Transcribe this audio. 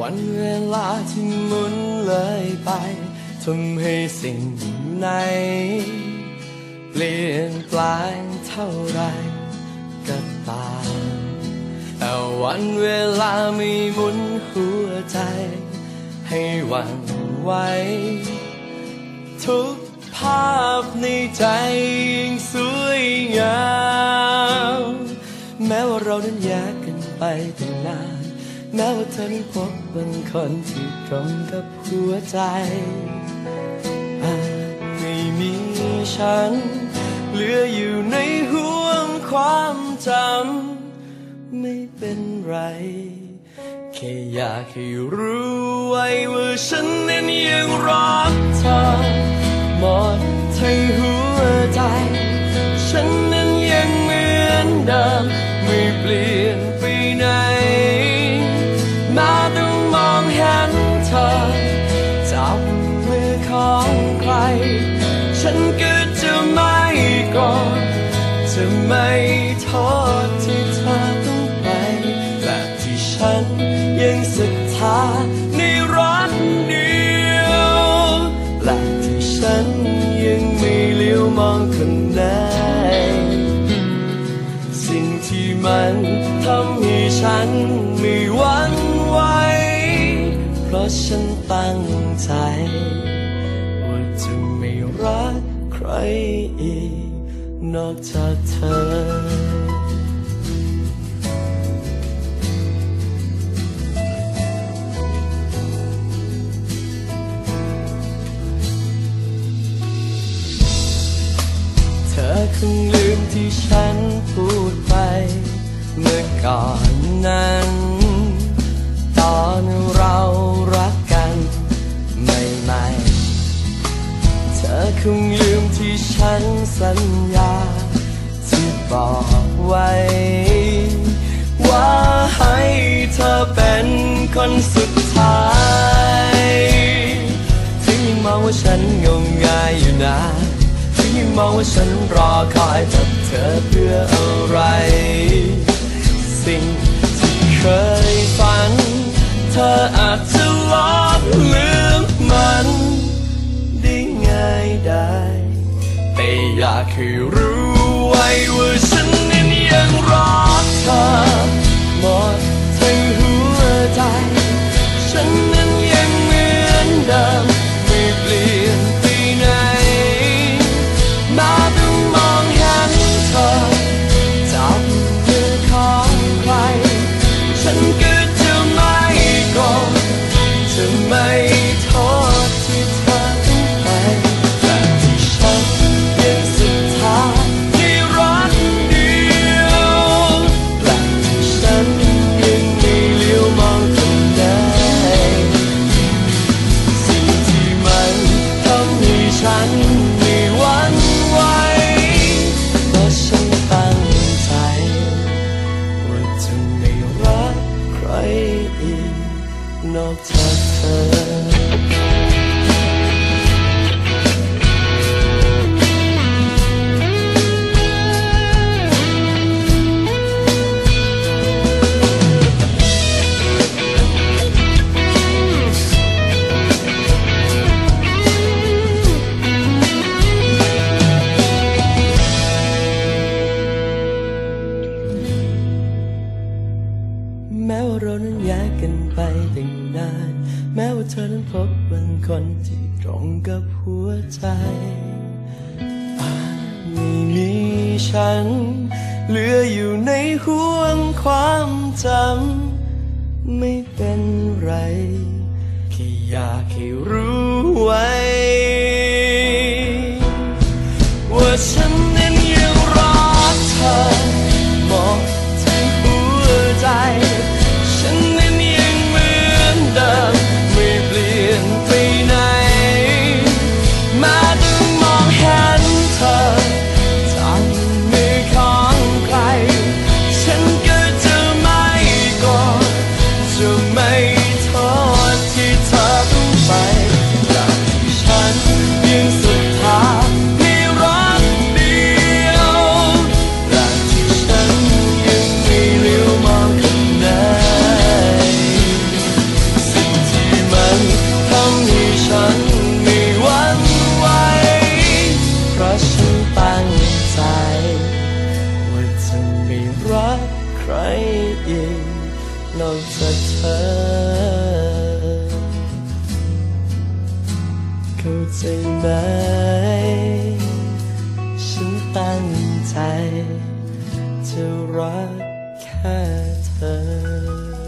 วันเวลาที่หมุนเลยไปทำให้สิ่งไหน เปลี่ยนแปลงเท่าไรก็ตามแต่วันเวลาไม่หมุนหัวใจ ให้หวั่นไหวทุกภาพในใจยังสวยงาม แม้ว่าเรานั้นแยกกันไปตั้งนาน แม้ว่าเธอนั้นพบบางคนที่ตรงกับหัวใจอาจไม่มีฉัน เหลืออยู่ในห่วงความจำไม่เป็นไร แค่อยากให้รู้ไว้ว่าฉันนั้นยังรักเธอ หมดทั้งหัวใจ ฉันยังศรัทธาในรักเดียวและที่ฉันยังไม่เลี้ยวมองคนไหนสิ่งที่มันทำให้ฉันไม่หวั่นไหวเพราะฉันตั้งใจว่าจะไม่รักใครอีกนอกจากเธอ ที่ฉันพูดไป เมื่อก่อนนั้น ตอนเรารักกันใหม่ๆ เธอคงลืมที่ฉันสัญญา ที่บอกไว้ ว่าให้เธอเป็นคนสุดท้าย ถึงยังมองว่าฉันงมงายอยู่นา ที่มองว่าฉันรอคอยจากเธอเพื่ออะไร สิ่งที่เคยฝัน เธออาจจะลบลืมมัน ได้ง่ายได้ แต่อยากให้รู้ จ เรานั้นแยกกันไปตั้งนาน แม้ว่าเธอนั้นพบบางคนที่ตรงกับหัวใจอาจไม่มีฉัน เหลืออยู่ในห่วงความจำ ไม่เป็นไร แค่อยากให้รู้ไว้ ว่าฉัน อีกนอกจากเธอเข้าใจไหม ฉันตั้งใจ จะรักแค่เธอ